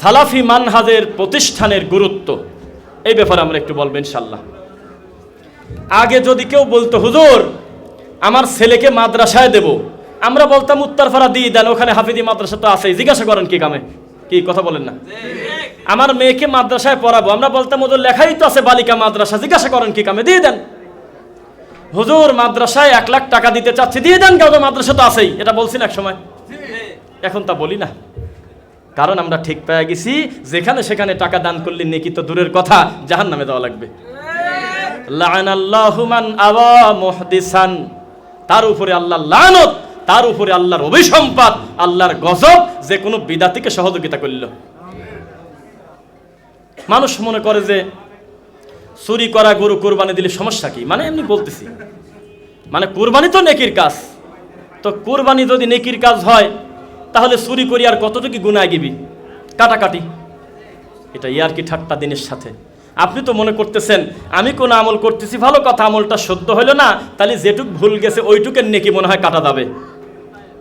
সালাফি মানহাজের প্রতিষ্ঠানের গুরুত্ব। এই ব্যাপারে আমরা একটু বলব ইনশাল্লাহ আগে যদি কেউ বলতো, হুজুর, আমার ছেলেকে মাদ্রাসায় দেব। আমরা বলতাম, উত্তরপাড়া দিয়ে দেন, ওখানে হাফিদি মাদ্রাসা তো আছেই, জিজ্ঞাসা করেন কি কামে? কি, কথা বলেন না। আমার মেয়েকে মাদ্রাসায় পড়াবো। আমরা বলতাম, ওদের লেখাই তো আছে বালিকা মাদ্রাসা, জিজ্ঞাসা করেন কি কামে? দিয়ে দেন। হুজুর, মাদ্রাসায় এক লাখ টাকা দিতে চাচ্ছি, দিয়ে দেন, কাউকে মাদ্রাসা তো আছেই। এটা বলছি না এক সময় এখন তা বলি না। কারণ আমরা ঠিক পেয়ে গেছি, যেখানে সেখানে টাকা দান করলে নেকি তো দূরের কথা জাহান নামে দেওয়া লাগবে। তার উপরে আল্লাহ লানত, তার উপরে আল্লাহর অভিসম্পাদ আল্লাহর গজব, যে কোনো বিদাতিকে সহযোগিতা করল। মানুষ মনে করে যে, চুরি করা গরু কোরবানি দিলে সমস্যা কি? মানে এমনি বলতেছি। মানে কোরবানি তো নেকির কাজ। তো কোরবানি যদি নেকির কাজ হয় তাহলে চুরি করি আর কতটুকু গুণায় গিবি? কাটাকাটি। এটা ইয়ার কি ঠাট্টা দিনের সাথে? আপনি তো মনে করতেছেন, আমি কোন আমল করতেছি, ভালো কথা, আমলটা সদ্য হলো না, তাহলে যেটুক ভুল গেছে, ওইটুকের নেকি মনে হয় কাটা যাবে।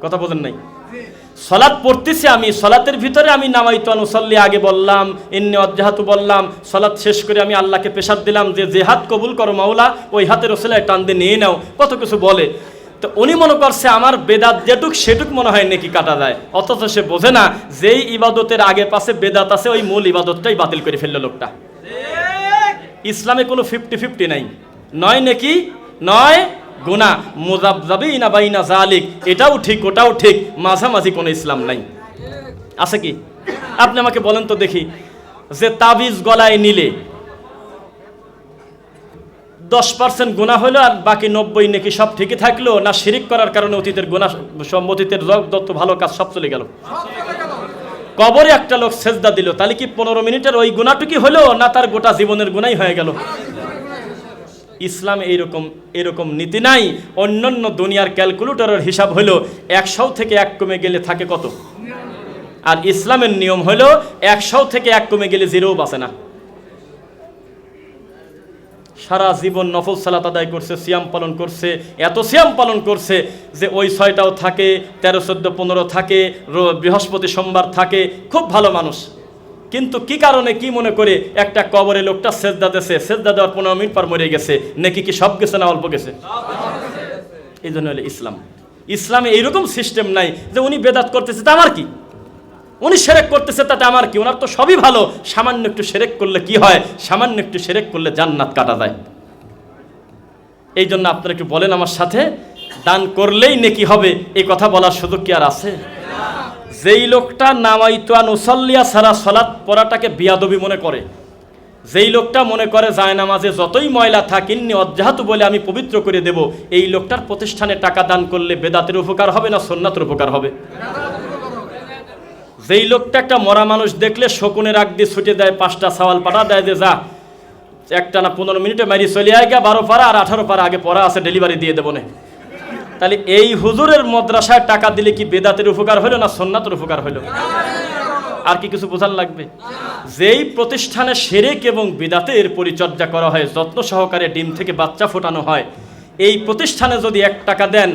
কথা বোঝেন নাই? সলাৎ পড়তেছি আমি, সলাতের ভিতরে আমি নামাইতো অনুসল্লি আগে বললাম, ইন্নি অজ্জাহাতু বললাম, সলাৎ শেষ করে আমি আল্লাহকে পেশাদ দিলাম যে যে হাত কবুল করো মাওলা, ওই হাতের ওসলায় টান দিয়ে নিয়ে নাও। কত কিছু বলে। তো উনি মনে করছে আমার বেদাত যেটুক সেটুক মনে হয় নাকি কাটা যায়। অথচ সে বোঝে না যেই ইবাদতের আগে পাশে বেদাত আছে, ওই মূল ইবাদতটাই বাতিল করে ফেলল লোকটা। ইসলামে কোনো ফিফটি ফিফটি নাই। নয় নাকি? নয় গুণা। মোজাবজাবি না বাইনা জালিক এটাও ঠিক, ওটাও ঠিক। মাঝামাঝি কোনো ইসলাম নাই। আছে কি? আপনি আমাকে বলেন তো দেখি। যে তাবিজ গলায় নিলে দশ পার্সেন্ট গুণা হলো আর বাকি নব্বই নাকি সব ঠিকই থাকল, না শিরিক করার কারণে অতীতের গুণা অতীতের যত ভালো কাজ সব চলে গেল। কবরে একটা লোক সেজদা দিল, তাহলে কি পনেরো মিনিটের ওই গুণাটুকি হলো, না তার গোটা জীবনের গুণাই হয়ে গেল? ইসলাম এইরকম, এরকম নীতি নাই, অন্যান্য দুনিয়ার ক্যালকুলেটরের হিসাব হলো একশো থেকে এক কমে গেলে থাকে কত? আর ইসলামের নিয়ম হলো একশো থেকে এক কমে গেলে জিরোও বাঁচে না। সারা জীবন নফল সালাত আদায় করছে, সিয়াম পালন করছে, এত সিয়াম পালন করছে যে ওই ছয়টাও থাকে, তেরো, চোদ্দ, পনেরো থাকে বৃহস্পতি, সোমবার থাকে, খুব ভালো মানুষ। কিন্তু কি কারণে, কি মনে করে একটা কবরে লোকটা সেজদা দেছে সেজদা দেওয়ার পনেরো মিনিট পর মরে গেছে। নাকি কি সব গেছে না অল্প গেছে? এই জন্য হলো ইসলাম। ইসলামে এইরকম সিস্টেম নাই যে উনি বেদাত করতেছে, তা আমার কি? উনি সেরেক করতেছে তাতে আমার কি? ওনার তো সবই ভালো। সামান্য একটু সেরেক করলে কি হয়? সামান্য একটু সেরেক করলে জান্নাত কাটা যায়। এই জন্য আপনারা একটু বলেন আমার সাথে, দান করলেই নেকি হবে? এই কথা বলার সুযোগ কি আর আছে? যেই লোকটা নামাইতুয়া নুসল্লিয়া সারা সলাৎ পড়াটাকে বিয়াদবি মনে করে। যেই লোকটা মনে করে যায় নামাজে যতই ময়লা থাকিননি অজ্জাহাতু বলে আমি পবিত্র করে দেব, এই লোকটার প্রতিষ্ঠানে টাকা দান করলে বেদাতের উপকার হবে না সোননাথের উপকার হবে? যেই লোকটা একটা মরা মানুষ দেখলে শকুনের আগ দিয়ে ছুটে দেয়, পাঁচটা সওয়াল পাঠা দেয়, যে যা, একটা না পনেরো মিনিটে মারি চলে আয় গা, বারো পারা আর আঠারো পারা আগে পড়া আছে ডেলিভারি দিয়ে দেবো তাহলে এই হুজুরের মদ্রাসায় টাকা দিলে কি বেদাতের উপকার হলো না সন্ন্যাতের উপকার হলো আর কি কিছু বোঝার লাগবে? যেই প্রতিষ্ঠানে সেরেক এবং বিদাতের পরিচর্যা করা হয়, যত্ন সহকারে ডিম থেকে বাচ্চা ফোটানো হয়, এই প্রতিষ্ঠানে যদি এক টাকা দেন,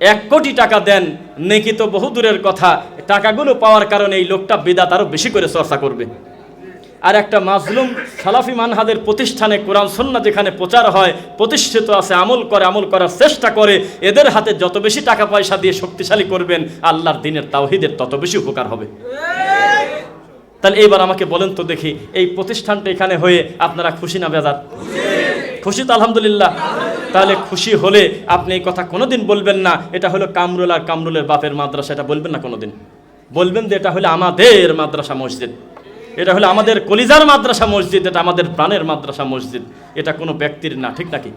এক কোটি টাকা দেন, নেকি তো বহু দূরের কথা টাকাগুলো পাওয়ার কারণে এই লোকটা বিদাত আরও বেশি করে চর্চা করবে। আর একটা মাজলুম সালাফি মানহাদের প্রতিষ্ঠানে কোরআন সন্না যেখানে প্রচার হয়, প্রতিষ্ঠিত আছে, আমল করে, আমল করার চেষ্টা করে, এদের হাতে যত বেশি টাকা পয়সা দিয়ে শক্তিশালী করবেন, আল্লাহর দিনের তাওহিদের তত বেশি উপকার হবে। তাহলে এইবার আমাকে বলেন তো দেখি, এই প্রতিষ্ঠানটা এখানে হয়ে আপনারা খুশি না বেজার খুশি তো আলহামদুলিল্লাহ। তাহলে খুশি হলে আপনি এই কথা কোনোদিন বলবেন না, এটা হলো কামরুল আর কামরুলের বাপের মাদ্রাসা, এটা বলবেন না কোনোদিন? বলবেন যে এটা হলো আমাদের মাদ্রাসা মসজিদ। এটা হলো আমাদের কলিজার মাদ্রাসা মসজিদ, এটা আমাদের প্রাণের মাদ্রাসা মসজিদ। এটা কোনো ব্যক্তির না, ঠিক নাকি?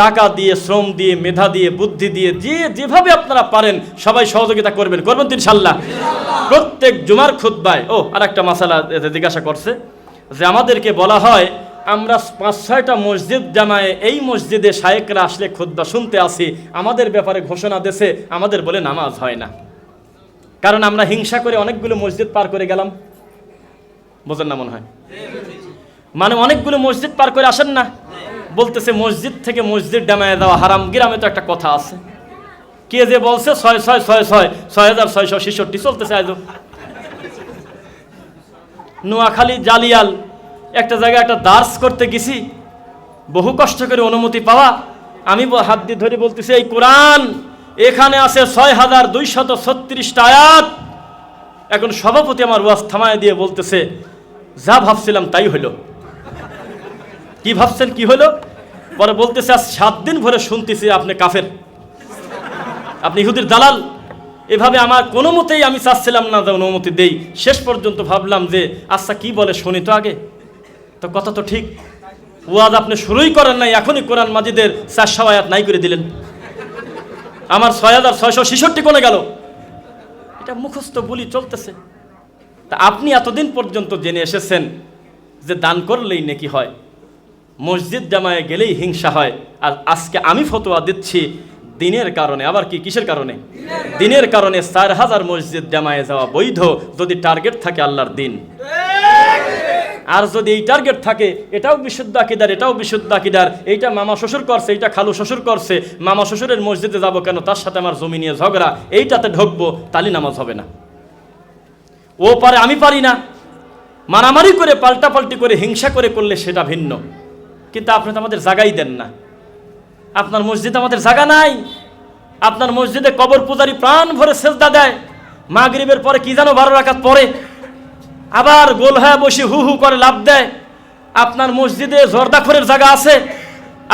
টাকা দিয়ে, শ্রম দিয়ে, মেধা দিয়ে, বুদ্ধি দিয়ে, যে যেভাবে আপনারা পারেন, সবাই সহযোগিতা করবেন। করবেন ইনশাল্লাহ প্রত্যেক জুমার খুদ্বায় ও আর একটা এতে জিজ্ঞাসা করছে, যে আমাদেরকে বলা হয়, আমরা পাঁচ, ছয়টা মসজিদ জামায়, এই মসজিদে শায়েকরা আসলে খুদ্া শুনতে আসি, আমাদের ব্যাপারে ঘোষণা দেশে আমাদের বলে নামাজ হয় না। কারণ আমরা হিংসা করে অনেকগুলো মসজিদ পার করে গেলাম। বোঝেন না মনে হয়? মানে অনেকগুলো মসজিদ পার করে আসেন না? বলতেছে, মসজিদ থেকে মসজিদ ডামায় দেওয়া হারাম। গ্রামে তো একটা কথা আছে। কে যে বলছে, ছয় ছয় ছয় ছয় ছয় হাজার ছয়শো ছেষট্টি চলতেছে আজ নোয়াখালী, জালিয়াল, একটা জায়গায় একটা দার্স করতে গেছি। বহু কষ্ট করে অনুমতি পাওয়া। আমি হাত দিয়ে ধরে বলতেছি, এই কোরআন এখানে আছে ছয় হাজার দুইশত ছত্রিশটা আয়াত। এখন সভাপতি আমার ওয়াজ থামায় দিয়ে বলতেছে, যা ভাবছিলাম তাই হইল। কি ভাবছেন, কি হলো পরে বলতেছে, আজ সাত দিন ভরে শুনতেছি আপনি কাফের। আপনি ইহুদির দালাল। এভাবে আমার কোনো মতেই আমি চাচ্ছিলাম না অনুমতি দেই। শেষ পর্যন্ত ভাবলাম যে আচ্ছা কি বলে শুনি তো আগে? তো কথা তো ঠিক। ওয়াজ আপনি শুরুই করেন নাই, এখনই কোরআন মাজিদের চারশো আয়াত নাই করে দিলেন। আমার ছয় হাজার ছয়শো ছেষট্টি কোনে গেল। এটা মুখস্থ বলি চলতেছে। তা আপনি এতদিন পর্যন্ত জেনে এসেছেন যে দান করলেই নেকি হয়। মসজিদ জামায় গেলেই হিংসা হয়। আর আজকে আমি ফতোয়া দিচ্ছি দিনের কারণে। আবার কি, কিসের কারণে? দিনের কারণে চার হাজার মসজিদ জামায় যাওয়া বৈধ যদি টার্গেট থাকে আল্লাহর দিন। আর যদি এই টার্গেট থাকে, এটাও বিশুদ্ধ আকিদার, এটাও বিশুদ্ধ আকিদার। এইটা মামা শ্বশুর করছে, এইটা খালু শ্বশুর করছে। মামা শ্বশুরের মসজিদে যাব কেন? তার সাথে আমার জমি নিয়ে ঝগড়া। এইটাতে ঢুকবো, তালি নামাজ হবে না। ও পারে, আমি পারি না। মারামারি করে, পাল্টাপাল্টি করে, হিংসা করে করলে সেটা ভিন্ন। কিন্তু আপনি তো আমাদের জাগাই দেন না। আপনার মসজিদে আমাদের জাগা নাই। আপনার মসজিদে কবর পূজারি প্রাণ ভরে সেজদা দেয়। মাগরিবের পরে কি জানো বারো রাখাত পরে আবার গোল হয়ে বসে হু হু করে লাভ দেয়। আপনার মসজিদে জর্দাখরের জায়গা আছে,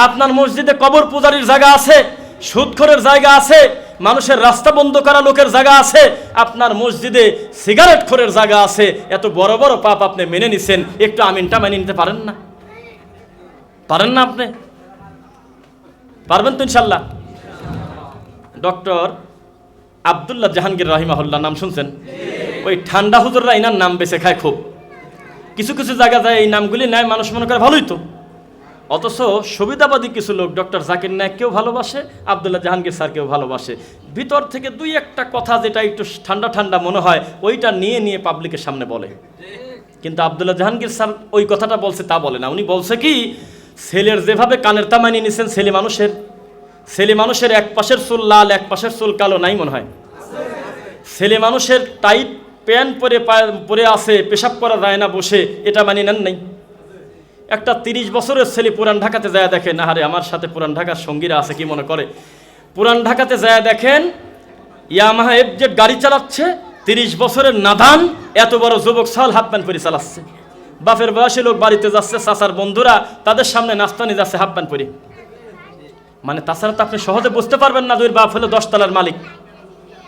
আপনার মসজিদে কবর পূজারির জায়গা আছে, সুদখরের জায়গা আছে, মানুষের রাস্তা বন্ধ করা লোকের জায়গা আছে, আপনার মসজিদে সিগারেট খোরের জায়গা আছে। এত বড় বড় পাপ আপনি মেনে নিছেন, একটু আমিনটা মেনে নিতে পারেন না? পারেন না আপনি? পারবেন তো ইনশাল্লাহ। ডক্টর আবদুল্লাহ জাহাঙ্গীর রাহিমাহুল্লাহ, নাম শুনছেন? ওই ঠান্ডা হুজুররা এনার নাম বেছে খায় খুব। কিছু কিছু জায়গা যায় এই নামগুলি নেয়, মানুষ মনে করে ভালোই তো। অথচ সুবিধাবাদী কিছু লোক ডক্টর জাকির নায়ককেও ভালোবাসে, আবদুল্লাহ জাহাঙ্গীর স্যারকেও ভালোবাসে। ভিতর থেকে দুই একটা কথা যেটা একটু ঠান্ডা ঠান্ডা মনে হয়, ওইটা নিয়ে নিয়ে পাবলিকের সামনে বলে। কিন্তু আবদুল্লাহ জাহাঙ্গীর স্যার ওই কথাটা বলছে তা বলে না। উনি বলছে কি, ছেলের যেভাবে কানের তামানি নিছেন, ছেলে মানুষের। ছেলে মানুষের এক পাশের চুল লাল এক পাশের চুল কালো, নাই মনে হয়। ছেলে মানুষের টাইট প্যান্ট পরে পরে আছে পেশাব করা যায় না বসে, এটা মানি নেন নাই। একটা তিরিশ বছরের ছেলে পুরান ঢাকাতে যায় দেখেন, আহারে, আমার সাথে পুরান ঢাকার সঙ্গীরা আছে, কি মনে করে? পুরান ঢাকাতে যায় দেখেন, ইয়ামাহা এফজেড গাড়ি চালাচ্ছে, তিরিশ বছরের নাদান, এত বড় যুবক সাল হাফ প্যান্ট পরে চালাচ্ছে। বাপের বয়সী লোক বাড়িতে যাচ্ছে, চাচার বন্ধুরা, তাদের সামনে নাস্তা নিয়ে যাচ্ছে হাফ প্যান্ট পরে। মানে তাছাড়া তো আপনি সহজে বুঝতে পারবেন না, দুই বাপ হলো দশতলার মালিক।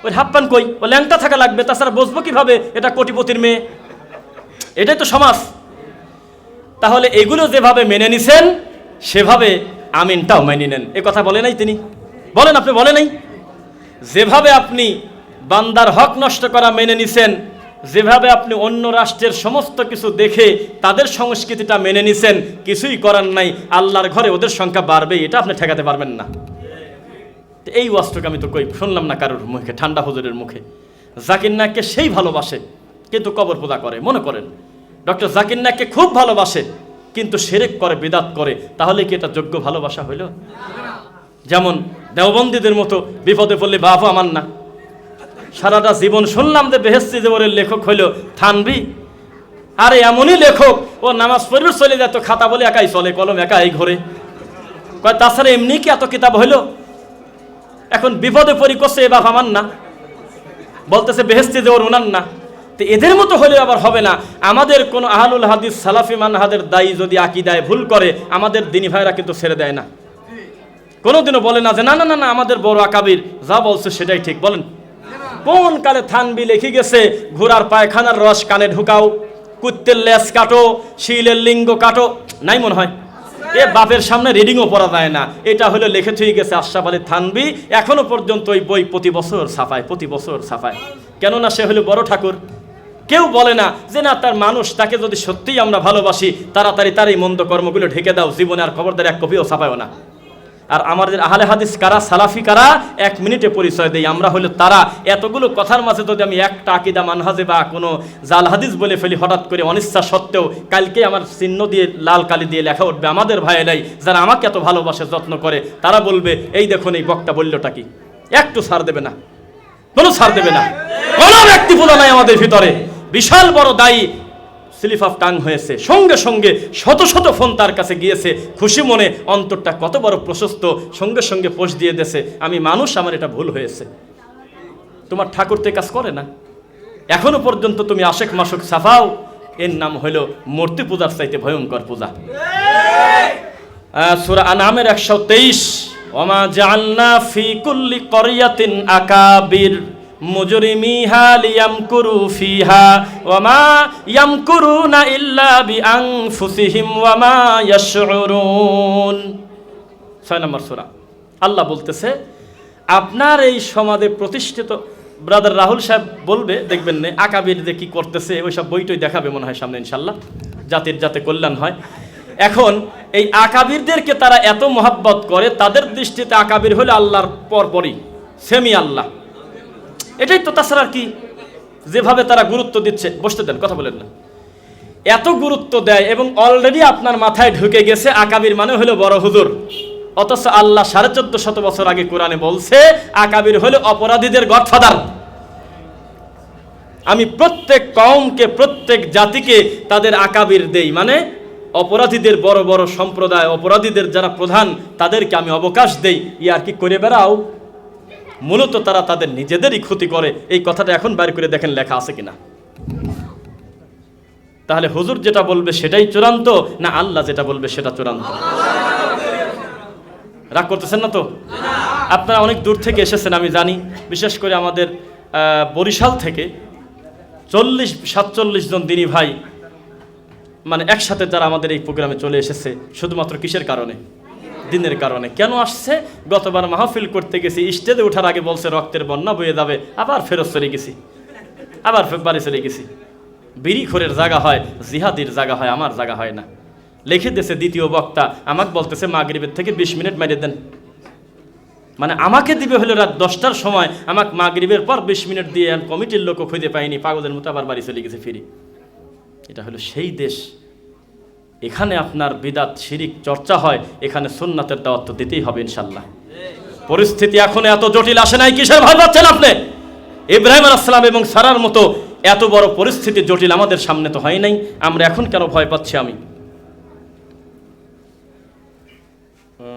ওই হাফ প্যান্ট কই? ও ল্যাংটা থাকা লাগবে, তাছাড়া বুঝব কীভাবে? এটা কোটিপতির মেয়ে। এটাই তো সমাজ। তাহলে এগুলো যেভাবে মেনে নিছেন, সেভাবে আমিনটাও মেনে নেন। এ কথা বলে নাই তিনি। বলেন আপনি, বলে নাই? যেভাবে আপনি বান্দার হক নষ্ট করা মেনে নিছেন, যেভাবে আপনি অন্য রাষ্ট্রের সমস্ত কিছু দেখে তাদের সংস্কৃতিটা মেনে নিছেন, কিছুই করার নাই। আল্লাহর ঘরে ওদের সংখ্যা বাড়বে এটা আপনি ঠেকাতে পারবেন না। তো এই ওয়াজটাকে আমি তো কই, শুনলাম না কারোর মুখে, ঠান্ডা হুজুরের মুখে। জাকির নায়ককে সেই ভালোবাসে, কিন্তু কবর পূজা করে, মনে করেন। ডক্টর জাকির নায়ককে খুব ভালোবাসে, কিন্তু সেরেক করে, বেদাত করে, তাহলে কি এটা যোগ্য ভালোবাসা হইল? যেমন দেওবন্দীদের মতো বিপদে পড়লে বাপও আমার না। সারাটা জীবন শুনলাম যে বেহেস্তি জীবনের লেখক হইল থানবি আরে এমনই লেখক, ও নামাজ পড়বে, চলে যায় তো খাতা বলে একাই চলে, কলম একাই ঘরে। তাছাড়া এমনি কি এত কিতাব হইল? এখন বিপদে পরি করছে এ বাপ আমার না। বলতেছে বেহেস্তি দেওয়ার ওনার না। তো এদের মতো হলে আবার হবে না। আমাদের কোনো আহলুল হাদিস সালাফি মানহাদের দায়ী যদি আকিদায় ভুল করে, আমাদের দিনী ভাইরা কিন্তু ছেড়ে দেয় না। কোনোদিনও বলে না যে, না না না না, আমাদের বড় আকাবির যা বলছে সেটাই ঠিক। বলেন, কোন কালে থানবি লিখে গেছে, ঘোড়ার পায়খানার রস কানে ঢুকাও, কুত্তের লেস কাটো, শিলের লিঙ্গ কাটো। নাই মনে হয়। এ বাপের সামনে রিডিংও পড়া যায় না। এটা হলো লেখে থুই গেছে আশরাফ আলী থানবি। এখনও পর্যন্ত ওই বই প্রতি বছর ছাপায়, প্রতি বছর ছাপায়। কেননা সে হলো বড় ঠাকুর। কেউ বলে না যে, না, তার মানুষ, তাকে যদি সত্যিই আমরা ভালোবাসি, তাড়াতাড়ি তার এই মন্দ কর্মগুলো ঢেকে দাও, জীবনে আর খবরদার এক কপিও ছাপায়ও না। আর আমাদের আহলে হাদিস কারা, সালাফি কারা, এক মিনিটে পরিচয় দেই। আমরা হলো তারা। এতগুলো কথার মাঝে যদি আমি একটা আকিদা, মানহাজে বা কোনো জাল হাদিস বলে ফেলি, হঠাৎ করে অনিচ্ছা সত্ত্বেও কালকে আমার চিহ্ন দিয়ে, লাল কালি দিয়ে লেখা উঠবে, আমাদের ভাইয়েরাই যারা আমাকে এত ভালোবাসে, যত্ন করে, তারা বলবে, এই দেখুন, এই বক্তা বললটা কি? একটু ছাড় দেবে না। কোনো ছাড় দেবে না। কোনো ব্যক্তি নাই আমাদের ভিতরে। বিশাল বড় দায়ী স্লিপ অফ টাং হয়েছে। সঙ্গে সঙ্গে শত শত ফোন তার কাছে গিয়েছে। খুশি মনে অন্তরটা কত বড় প্রশস্ত, সঙ্গে সঙ্গে পোস্ট দিয়ে দেছে, আমি মানুষ, আমার এটা ভুল হয়েছে। তোমার ঠাকুর তো কাজ করে না? এখনও পর্যন্ত তুমি আশেক মাসুক সাফাও, এর নাম হইল মূর্তি পূজার চাইতে ভয়ঙ্কর পূজা। সূরা আনামের একশো তেইশ, ওমা জালনা ফি কুল্লি করিয়াতিন আকাবির। ফিহা ইয়ামকুরুনা ইল্লা ওয়ামা ছয় নম্বর আল্লাহ বলতেছে, আপনার এই সমাজে প্রতিষ্ঠিত ব্রাদার রাহুল সাহেব বলবে, দেখবেন না, আকাবির যে কি করতেছে, ওইসব বইটই দেখাবে মনে হয় সামনে ইনশাল্লাহ জাতির যাতে কল্যাণ হয়। এখন এই আকাবিরদেরকে তারা এত মহাব্বত করে, তাদের দৃষ্টিতে আকাবির হলে আল্লাহর পরপরই, সেমি আল্লাহ। এটাই তো তাছাড়া কি যেভাবে তারা গুরুত্ব দিচ্ছে। বসতে দেন, কথা বলেন না। এত গুরুত্ব দেয় এবং অলরেডি আপনার মাথায় ঢুকে গেছে আকাবির মানে হলো বড় হুজুর। অথচ আল্লাহ সাড়ে চোদ্দ শত বছর আগে কোরআনে বলছে, আকাবির হলো অপরাধীদের গডফাদার। আমি প্রত্যেক কওমকে, প্রত্যেক জাতিকে তাদের আকাবির দেই। মানে অপরাধীদের বড় বড় সম্প্রদায়, অপরাধীদের যারা প্রধান, তাদেরকে আমি অবকাশ দেই। ই আর কি করে বেড়াও? মূলত তারা তাদের নিজেদেরই ক্ষতি করে। এই কথাটা এখন বাইর করে দেখেন লেখা আছে কিনা। তাহলে হুজুর যেটা বলবে সেটাই চূড়ান্ত, না আল্লাহ যেটা বলবে সেটা চূড়ান্ত? রাগ করতেছেন না তো? আপনারা অনেক দূর থেকে এসেছেন, আমি জানি। বিশেষ করে আমাদের বরিশাল থেকে চল্লিশ, সাতচল্লিশ জন দিনী ভাই মানে একসাথে যারা আমাদের এই প্রোগ্রামে চলে এসেছে, শুধুমাত্র কিসের কারণে? দিনের কারণে। কেন আসছে? গতবার মাহফিল করতে গেছি, স্টেজে ওঠার আগে বলছে রক্তের বন্যা বয়ে যাবে, আবার ফেরত চলে গেছি। আবার বাড়ি চলে গেছি। বিড়ি বিড়িখোরের জায়গা হয়, জিহাদির জায়গা হয়, আমার জায়গা হয় না। লিখে দিয়েছে দ্বিতীয় বক্তা, আমাকে বলতেছে, মাগরিবের থেকে বিশ মিনিট মারিয়ে দেন। মানে আমাকে দিবে হলো রাত দশটার সময়, আমাকে মাগরিবের পর বিশ মিনিট দিয়ে কমিটির লোকও খুঁজে পাইনি, পাগলের মতো আবার বাড়ি চলে গেছে ফিরি। এটা হলো সেই দেশ। এখানে আপনার বিদাত, শিরিক, চর্চা হয়, এখানে সুন্নাতের দাওয়াত তো দিতেই হবে ইনশাল্লাহ পরিস্থিতি এখন এত জটিল, আসে নাই, কিসের ভয় পাচ্ছেন আপনি? ইব্রাহিম আলাইসালাম এবং সারার মতো এত বড় পরিস্থিতি জটিল আমাদের সামনে তো হয় নাই, আমরা এখন কেন ভয় পাচ্ছি আমি?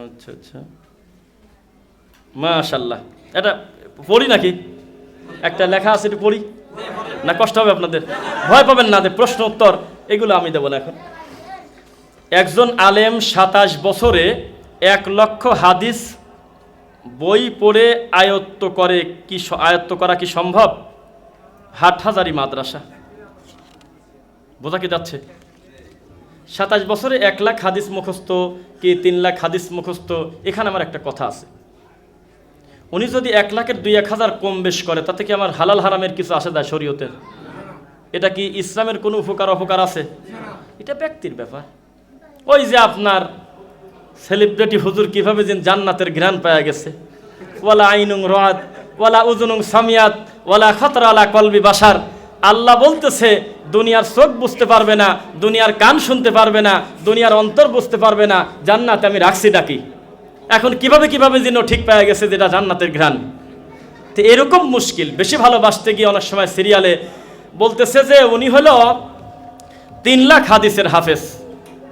আচ্ছা আচ্ছা। মাশাল্লাহ এটা পড়ি নাকি? একটা লেখা আছে পড়ি? না কষ্ট হবে আপনাদের? ভয় পাবেন না প্রশ্ন উত্তর, এগুলো আমি দেবো না এখন। একজন আলেম সাতাশ বছরে এক লক্ষ হাদিস বই পড়ে আয়ত্ত করে কি আয়ত্ত করা কি সম্ভব? হাটহাজারি মাদ্রাসা। বোঝা কি যাচ্ছে? সাতাশ বছরে এক লাখ হাদিস মুখস্থ কি তিন লাখ হাদিস মুখস্থ? এখানে আমার একটা কথা আছে। উনি যদি এক লাখের দুই এক হাজার কম বেশ করে, তাতে কি আমার হালাল হারামের কিছু আসে দেয় শরীয়তের? এটা কি ইসলামের কোনো উপকার অপকার আছে? এটা ব্যক্তির ব্যাপার। ওই যে আপনার সেলিব্রিটি হুজুর কীভাবে যে জান্নাতের ঘ্রাণ পাওয়া গেছে। ওয়ালা আইনুং রাত ওয়ালা উজুনুং সামিয়াত, ওয়ালা খতরালা কলবি বাসার। আল্লাহ বলতেছে, দুনিয়ার চোখ বুঝতে পারবে না, দুনিয়ার কান শুনতে পারবে না, দুনিয়ার অন্তর বুঝতে পারবে না, জান্নাতে আমি রাখছি ডাকি এখন কীভাবে কীভাবে যেন ঠিক পাওয়া গেছে যেটা জান্নাতের ঘ্রাণ? তো এরকম মুশকিল। বেশি ভালোবাসতে গিয়ে অনেক সময় সিরিয়ালে বলতেছে যে, উনি হলো তিন লাখ হাদিসের হাফেজ।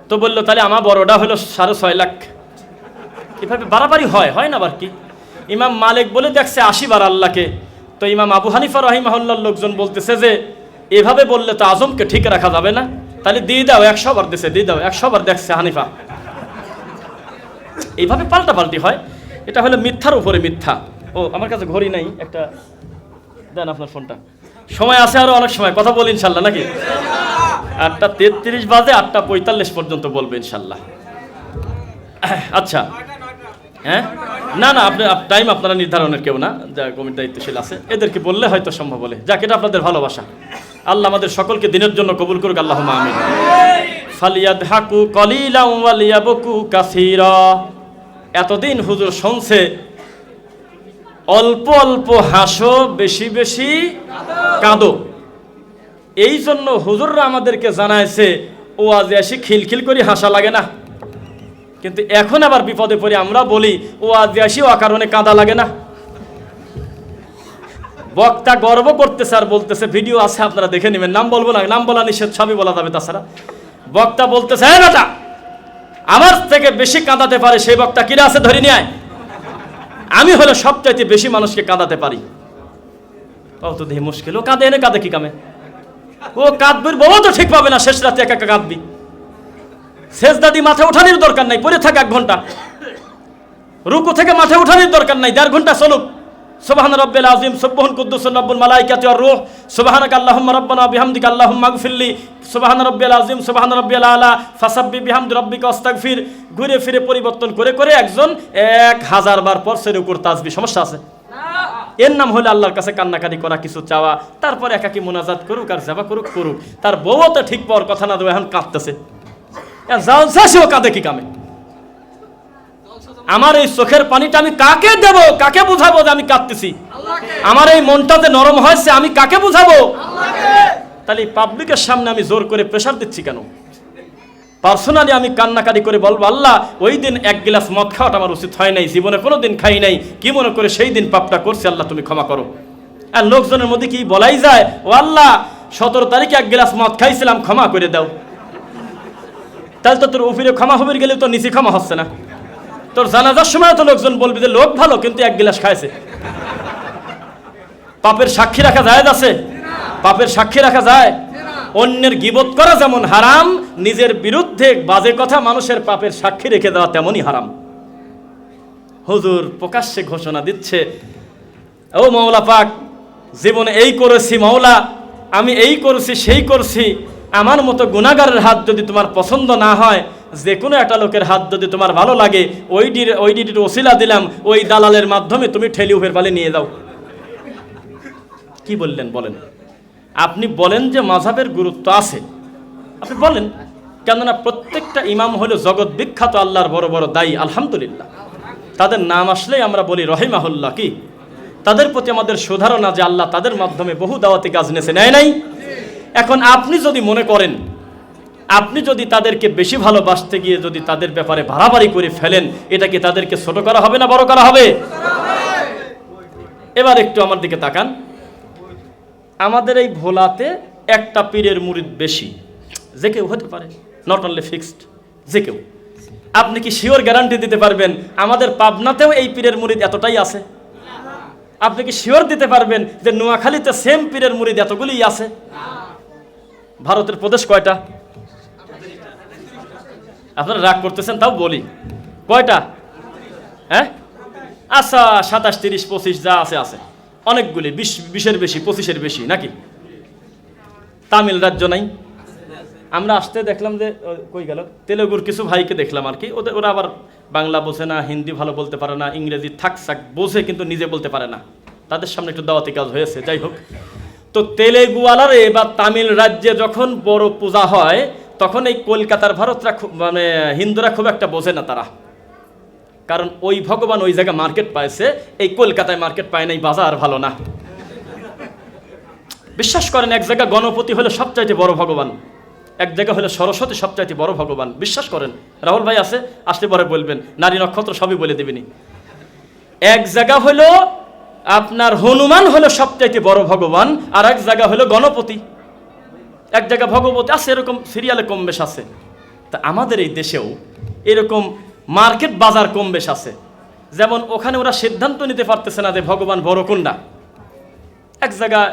তো বলল, তাহলে আমার বড়টা হলো সাড়ে ছয় লাখ। এভাবে বাড়াবাড়ি হয় হয় না আবার কি? ইমাম মালিক বলে দেখছে আশি বার আল্লাহকে। তো ইমাম আবু হানিফা রহিমাহুল্লার লোকজন বলতেছে যে, এভাবে বললে তো আজমকে ঠিক রাখা যাবে না। তাহলে দিয়ে দাও, একশো বার দিছে দিয়ে দাও, একশো বার দেখছে হানিফা। এইভাবে পাল্টাপাল্টি হয়। এটা হলো মিথ্যার উপরে মিথ্যা। ও, আমার কাছে ঘড়ি নাই, একটা দেন আপনার ফোনটা। সময় আছে আরও অনেক সময়, কথা বলি ইনশাল্লাহ, নাকি? আটটা তেত্রিশ বাজে, আটটা পঁয়তাল্লিশ পর্যন্ত বলবে ইনশাল্লাহ। আচ্ছা। হ্যাঁ? না না, আপনি টাইম আপনারা নির্ধারণের কেউ না, যা কমিটির দায়িত্বশীল আছে। এদেরকে বললে হয়তো সম্ভব বলে যাক, এটা আপনাদের ভালোবাসা। আল্লাহ আমাদের সকলকে দিনের জন্য কবুল করুক আল্লাহ আমিন। ফালিয়াদ হাকু কলিলা ওয়ালিয়াবকু কাসিরা। এতদিন হুজুর শুনছে, অল্প অল্প হাসো, বেশি বেশি কাঁদো। এই জন্য হুজুররা আমাদেরকে জানাইছে, ও আজ এসে খিলখিল করে, হাসা লাগে না। কিন্তু এখন আবার বিপদে পড়ে, আমরা বলি, ও আজ আসি ও কারণে কাঁদা লাগে না। বক্তা গর্ব করতেছে আর বলতেছে, ভিডিও আছে, আপনারা দেখে নেবেন। নাম বলব না, নাম বলা নিষেধ, সবই বলা যাবে তাছাড়া। বক্তা বলতেছে হ্যাঁ বেটা, আমার থেকে বেশি কাঁদাতে পারে সেই বক্তা, কিরা আছে ধরে নিয়ে আমি হলে সবচাইতে বেশি মানুষকে কাঁদাতে পারি। ও তো দেহে মুশকিল, ও কাঁদে এনে কাঁদে কি কামে? ও কাঁদবির বলো তো ঠিক পাবে না শেষ রাতে একা একা কাঁদবি শেষ দাদি দরকার নাই, পড়ে থাক এক ঘণ্টা। রুকু থেকে মাথায় উঠানোর দরকার নাই, দেড় ঘণ্টা চলুক। সুবহান রব্বিল আযীম সুবহান কুদ্দুস রব্বুল মালাইকাতি ওয়ার রূহ। সুবহানাক আল্লাহুম্মা রাব্বানা বিহামদিকা সুবহান রব্বিল আযীম সুবহান রব্বিল আলা। ফাসাব্বি বিহামদি রাব্বিকা ওয়াস্তাগফির। ঘুরে ফিরে পরিবর্তন করে করে একজন এক হাজার বার সে রুকুর তাসবিহ সমস্যা আছে? এর নাম হলো আল্লাহর কাছে কান্নাকাটি করা কিছু চাওয়া তারপর একাকি মোনাজাত করুক আর যাবা করুক করুক তার বউও তো ঠিক পাওয়ার কথা না দেবে এখন কাঁদতেছে। জালসা সেও কাঁদে কি কামে? আমার এই চোখের পানিটা আমি কাকে দেব? কাকে বুঝাবো যে আমি কাঁদতেছি? আমার এই মনটা যে নরম হয়েছে আমি কাকে বুঝাবো? তাহলে পাবলিকের সামনে আমি জোর করে প্রেশার দিচ্ছি কেন? পার্সোনালি আমি কান্নাকারি করে বলব, আল্লাহ, ওই দিন এক গ্লাস মদ খাওয়াটা আমার উচিত হয় নাই, জীবনে কোনো দিন খাই নাই। কি মনে করে সেই দিন পাপটা করছে, আল্লাহ, তুমি ক্ষমা করো। আর লোকজনের মধ্যে কি বলাই যায়, ও আল্লাহ, সতেরো তারিখে এক গ্লাস মদ খাইছিলাম, ক্ষমা করে দাও। তাহলে তো তোর উফিরে ক্ষমা হবির গেলে তো নিচে ক্ষমা হচ্ছে না। তোর জানাজার সময় তো লোকজন বলবি যে লোক ভালো, কিন্তু এক গিলাস খাইছে। পাপের সাক্ষী রাখা যায় আছে? পাপের সাক্ষী রাখা যায়? অন্যের গিবত করা যেমন হারাম, নিজের বিরুদ্ধে বাজে কথা মানুষের পাপের সাক্ষী রেখে দেওয়া তেমনই হারাম। হুজুর প্রকাশ্যে ঘোষণা দিচ্ছে, ও মাওলা পাক, জীবনে এই করেছি মাওলা, আমি এই করেছি, সেই করছি, আমার মতো গুণাগারের হাত যদি তোমার পছন্দ না হয় যে কোনো একটা লোকের হাত যদি তোমার ভালো লাগে ওই ডির ওই ডিটির ওসিলা দিলাম, ওই দালালের মাধ্যমে তুমি ঠেলি উফের পালে নিয়ে যাও। কি বললেন বলেন? আপনি বলেন যে মাঝাবের গুরুত্ব আছে। আপনি বলেন, কেননা প্রত্যেকটা ইমাম হলো জগৎ বিখ্যাত, আল্লাহর বড় বড় দায়ী, আলহামদুলিল্লাহ। তাদের নাম আসলেই আমরা বলি রহিমাহুল্লাহ কি? তাদের প্রতি আমাদের সুধারণা যে আল্লাহ তাদের মাধ্যমে বহু দাওয়াতি কাজ নেছে নেয় নাই? এখন আপনি যদি মনে করেন, আপনি যদি তাদেরকে বেশি ভালোবাসতে গিয়ে যদি তাদের ব্যাপারে বাড়াবাড়ি করে ফেলেন, এটা কি তাদেরকে ছোট করা হবে না বড় করা হবে? এবার একটু আমার দিকে তাকান। আমাদের এই ভোলাতে একটা পীরের মুরিদ বেশি। যে কেউ হতে পারে নট অনলি ফিক্সড যে কেউ। আপনি কি শিওর গ্যারান্টি দিতে পারবেন আমাদের পাবনাতেও এই পীরের মুরিদ এতটাই আছে? আপনি কি শিওর দিতে পারবেন যে নোয়াখালীতে সেম পীরের মুরিদ এতগুলিই আছে? ভারতের প্রদেশ কয়টা? আপনারা রাগ করতেছেন, তাও বলি। কয়টা? হ্যাঁ? আচ্ছা সাতাশ, তিরিশ, পঁচিশ, যা আছে আছে। অনেকগুলি, বিশ, বিশের বেশি, পঁচিশের বেশি, নাকি? তামিল রাজ্য নাই। আমরা আসতে দেখলাম যে কই গেল? তেলেগুর কিছু ভাইকে দেখলাম আর কি। ওদের ওরা আবার বাংলা বোঝে না, হিন্দি ভালো বলতে পারে না, ইংরেজি থাক থাক বোঝে, কিন্তু নিজে বলতে পারে না। তাদের সামনে একটু দাওয়াতি কাজ হয়েছে, যাই হোক। তো তেলেগুয়ালারে বা তামিল রাজ্যে যখন বড় পূজা হয়, তখন এই কলকাতার ভারতরা মানে হিন্দুরা খুব একটা বোঝে না তারা। কারণ ওই ভগবান ওই জায়গায় মার্কেট পাইছে, এই কলকাতায় মার্কেট পায় নাই, বাজার ভালো না। বিশ্বাস করেন, এক জায়গা গণপতি হলো সবচাইতে বড় ভগবান, এক জায়গা হলো সরস্বতী সবচাইতে বড় ভগবান। বিশ্বাস করেন, রাহুল ভাই আছে, আসলে পরে বলবেন, নারী নক্ষত্র সবই বলে দেবেনি। এক জায়গা হলো আপনার হনুমান হলো সবচাইতে বড় ভগবান, আর এক জায়গা হলো গণপতি। এক জায়গা ভগবতী আছে, এরকম সিরিয়ালে কম বেশ আছে। তা আমাদের এই দেশেও এরকম মার্কেট বাজার কম বেশ আছে। যেমন ওখানে ওরা সিদ্ধান্ত নিতে পারতেছে না যে ভগবান বড় কোনটা। এক জায়গায়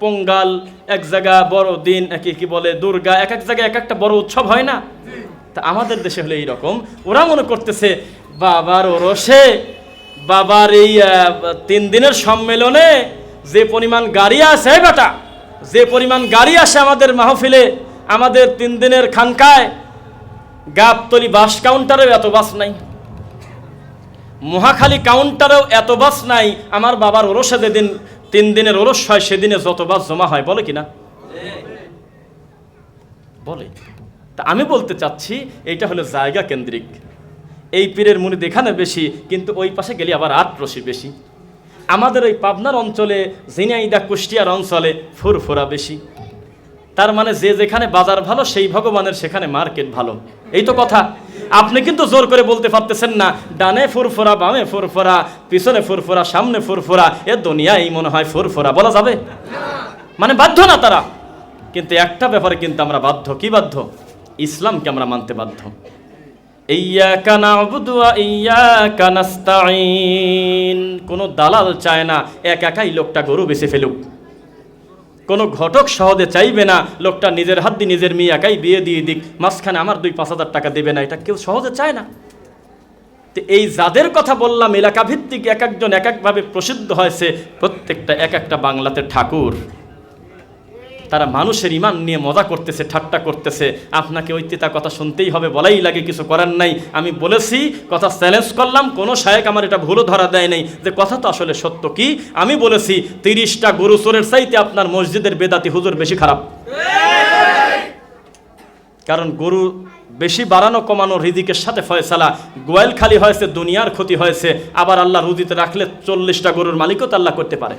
পোঙ্গাল, এক জায়গা বড় দিন একে কি বলে দুর্গা, এক এক জায়গায় এক একটা বড় উৎসব হয় না? তা আমাদের দেশে হলে এইরকম। ওরা মনে করতেছে, বাবার ওরসে, বাবার এই তিন দিনের সম্মেলনে যে পরিমাণ গাড়ি আছে বেটা, যে পরিমাণ গাড়ি আসে আমাদের মাহফিলে, আমাদের তিন দিনের খানকায় গাবতলি বাস কাউন্টারেও এত বাস নাই। মহাখালী কাউন্টারেও এত বাস নাই, আমার বাবার ওরসে যেদিন, তিন দিনের ওরস হয়, সেদিনে যত বাস জমা হয়, বলে কিনা? বলে। তা আমি বলতে চাচ্ছি, এইটা হলো জায়গা কেন্দ্রিক। এই পীরের মুনি দেখানে বেশি, কিন্তু ওই পাশে গেলে আবার আট রশি বেশি। আমাদের ওই পাবনার অঞ্চলে, ঝিনাইদা কুষ্টিয়ার অঞ্চলে ফুরফুরা বেশি। তার মানে যে যেখানে বাজার ভালো, সেই ভগবানের সেখানে মার্কেট ভালো। এই তো কথা। আপনি কিন্তু জোর করে বলতে পারতেছেন না, ডানে ফুরফুরা, বামে ফুরফুরা, পিছনে ফুরফুরা, সামনে ফুরফুরা, এ দুনিয়াই মনে হয় ফুরফুরা, বলা যাবে? মানে বাধ্য না তারা। কিন্তু একটা ব্যাপারে কিন্তু আমরা বাধ্য। কি বাধ্য? ইসলামকে আমরা মানতে বাধ্য। কোনো দালাল চায় না, এক একাই লোকটা গরু বেঁচে ফেলুক। কোনো ঘটক সহজে চাইবে না, লোকটা নিজের হাত দিয়ে নিজের মেয়ে একাই বিয়ে দিয়ে দিক, মাঝখানে আমার দুই পাঁচ হাজার টাকা দেবে না, এটা কেউ সহজে চায় না। তো এই যাদের কথা বললাম, এলাকাভিত্তিক এক একজন এক একভাবে প্রসিদ্ধ হয়েছে, প্রত্যেকটা এক একটা বাংলাতে ঠাকুর। তারা মানুষের ইমান নিয়ে মজা করতেছে, ঠাট্টা করতেছে। আপনাকে ওই তিতা কথা শুনতেই হবে, বলাই লাগে, কিছু করার নাই। আমি বলেছি, কথা চ্যালেঞ্জ করলাম, কোনো শায়েক আমার এটা ভুলও ধরা দেয় নাই। যে কথা তো আসলে সত্য কি? আমি বলেছি, তিরিশটা গরু চোরের চাইতে আপনার মসজিদের বেদাতি হুজুর বেশি খারাপ। কারণ গরু বেশি বাড়ানো, কমানো রিদিকের সাথে ফয়সালা। গোয়াল খালি হয়েছে, দুনিয়ার ক্ষতি হয়েছে। আবার আল্লাহ রুদিতে রাখলে চল্লিশটা গরুর মালিকও তো আল্লাহ করতে পারে।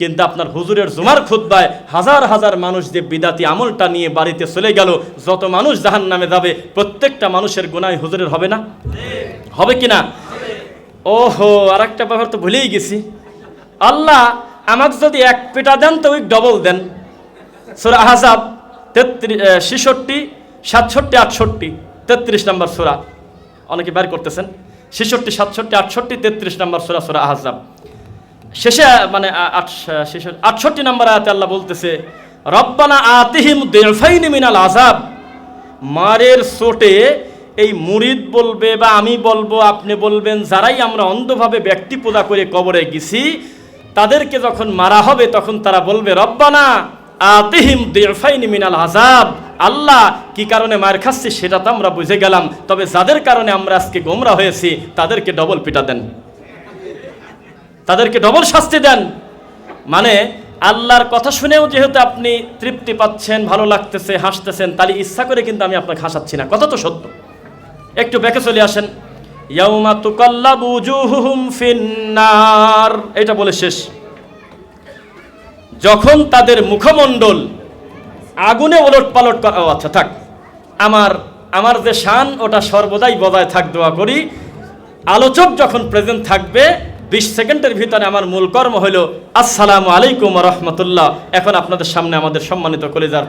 কিন্তু আপনার হুজুরের জুমার খুদ্বায় হাজার হাজার মানুষ যে বিদাতি আমলটা নিয়ে বাড়িতে চলে গেল, যত মানুষ জাহান নামে যাবে, প্রত্যেকটা মানুষের গুনায় হুজুরের হবে না? হবে কি না? ওহো আর একটা ব্যাপার তো ভুলেই গেছি। আল্লাহ আমাকে যদি এক পেটা দেন তো ওই ডবল দেন। সুরা আহজাব তেত্রিশ ছেষট্টি, সাতষট্টি, আটষট্টি, তেত্রিশ নম্বর সুরা। অনেকে বের করতেছেন। ছেষট্টি, সাতষট্টি, আটষট্টি, তেত্রিশ নম্বর সুরা সুরা আহজাব। শেষে মানে আটষট্টি নম্বর আয়াতে আল্লাহ বলতেছে, রব্বানা আতিহিম দেফাইনি মিনাল আজাব মারের চোটে এই মুরিদ বলবে বা আমি বলব, আপনি বলবেন, যারাই আমরা অন্ধভাবে ব্যক্তি পূজা করে কবরে গেছি, তাদেরকে যখন মারা হবে, তখন তারা বলবে, রব্বানা আতিহিম দেফাইনি মিনাল আজাব আল্লাহ কি কারণে মার খাচ্ছি, সেটা তো আমরা বুঝে গেলাম। তবে যাদের কারণে আমরা আজকে গোমরা হয়েছি, তাদেরকে ডবল পিটা দেন। তাদেরকে ডবল শাস্তি দেন। মানে আল্লাহর কথা শুনেও যেহেতু আপনি তৃপ্তি পাচ্ছেন, ভালো লাগতেছে, হাসতেছেন, তাহলে ইচ্ছা করে কিন্তু আমি আপনাকে হাসাচ্ছি না। কথা তো সত্য। একটু ব্যাকে চলে আসেন। ফিন্নার। এটা বলে শেষ। যখন তাদের মুখমণ্ডল আগুনে ওলট পালট করা আচ্ছা থাক। আমার আমার যে শান, ওটা সর্বদাই বজায় থাক, দোয়া করি। আলোচক যখন প্রেজেন্ট থাকবে বিশ সেকেন্ডের ভিতরে আমার মূল কর্ম হলো, আসসালামু আলাইকুম রহমতুল্লাহ। এখন আপনাদের সামনে আমাদের সম্মানিত কলেজার